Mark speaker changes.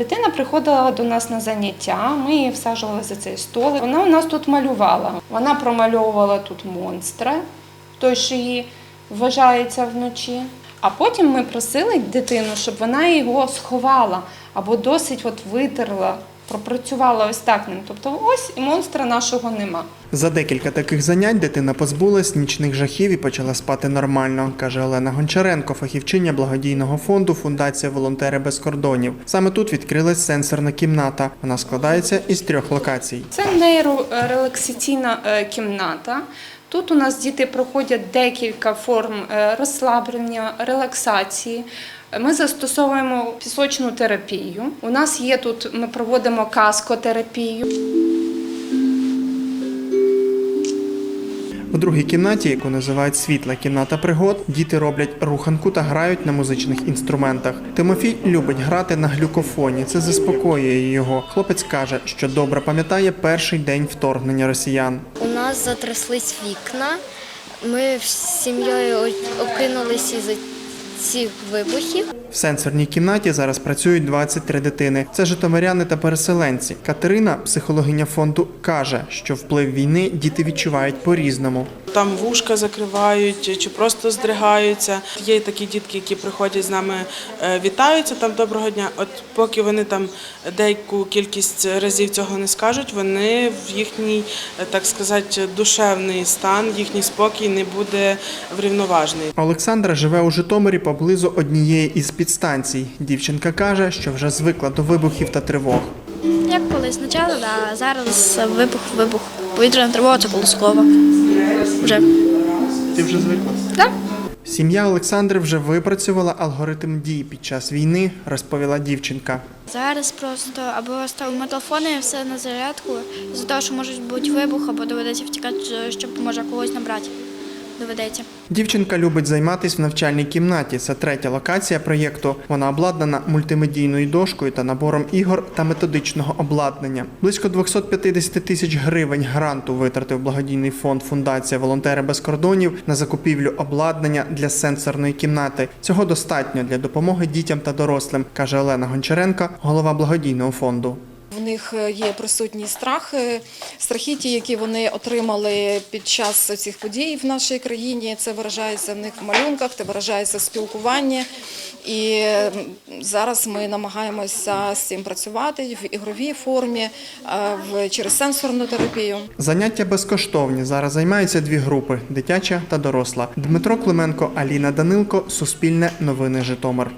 Speaker 1: Дитина приходила до нас на заняття, ми її всаджували за цей столик. Вона у нас тут малювала. Вона промальовувала тут монстра, той, що її вважається вночі. А потім ми просили дитину, щоб вона його сховала або досить от витерла, пропрацювала ось так ним. Тобто ось і монстра нашого нема.
Speaker 2: За декілька таких занять дитина позбулась нічних жахів і почала спати нормально, каже Олена Гончаренко, фахівчиня благодійного фонду Фундація Волонтери без кордонів. Саме тут відкрилась сенсорна кімната. Вона складається із трьох локацій.
Speaker 1: Це нейрорелаксаційна е, кімната. Тут у нас діти проходять декілька форм е, розслаблення, релаксації. Ми застосовуємо пісочну терапію. У нас є тут, ми проводимо каскотерапію.
Speaker 2: В другій кімнаті, яку називають світла кімната пригод, діти роблять руханку та грають на музичних інструментах. Тимофій любить грати на глюкофоні. Це заспокоює його. Хлопець каже, що добре пам'ятає перший день вторгнення росіян.
Speaker 3: У нас затряслись вікна. Ми з сім'єю о- окинулись із цих вибухів.
Speaker 2: В сенсорній кімнаті зараз працюють 23 дитини. Це житомиряни та переселенці. Катерина, психологиня фонду, каже, що вплив війни діти відчувають по-різному.
Speaker 4: Там вушка закривають чи просто здригаються. Є й такі дітки, які приходять з нами, е, вітаються там доброго дня. От поки вони там деяку кількість разів цього не скажуть, вони в їхній, е, так сказати, душевний стан, їхній спокій не буде врівноважений.
Speaker 2: Олександра живе у Житомирі поблизу однієї із підстанцій. Дівчинка каже, що вже звикла до вибухів та тривог.
Speaker 5: Як колись спочатку, да, зараз вибух, вибух. Повітряна тривога це колоскова. Вже.
Speaker 2: Ти вже звикла?
Speaker 5: Так.
Speaker 2: Сім'я Олександри вже випрацювала алгоритм дій під час війни, розповіла дівчинка.
Speaker 5: Зараз просто або ставимо телефони і все на зарядку, з-за того, що можуть бути вибух, або доведеться втікати, щоб може когось набрати. Доведеться.
Speaker 2: Дівчинка любить займатися в навчальній кімнаті. Це третя локація проєкту. Вона обладнана мультимедійною дошкою та набором ігор та методичного обладнання. Близько 250 тисяч гривень гранту витратив благодійний фонд Фундація Волонтери без кордонів на закупівлю обладнання для сенсорної кімнати. Цього достатньо для допомоги дітям та дорослим, каже Олена Гончаренко, голова благодійного фонду.
Speaker 6: В них е, є присутній страх, е, страхіті, які вони отримали під час цих подій в нашій країні. Це виражається в них в малюнках, це виражається в спілкуванні. І зараз ми намагаємося з цим працювати в ігровій формі, е, через сенсорну терапію.
Speaker 2: Заняття безкоштовні. Зараз займаються дві групи дитяча та доросла. Дмитро Клименко, Аліна Данилко, Суспільне новини Житомир.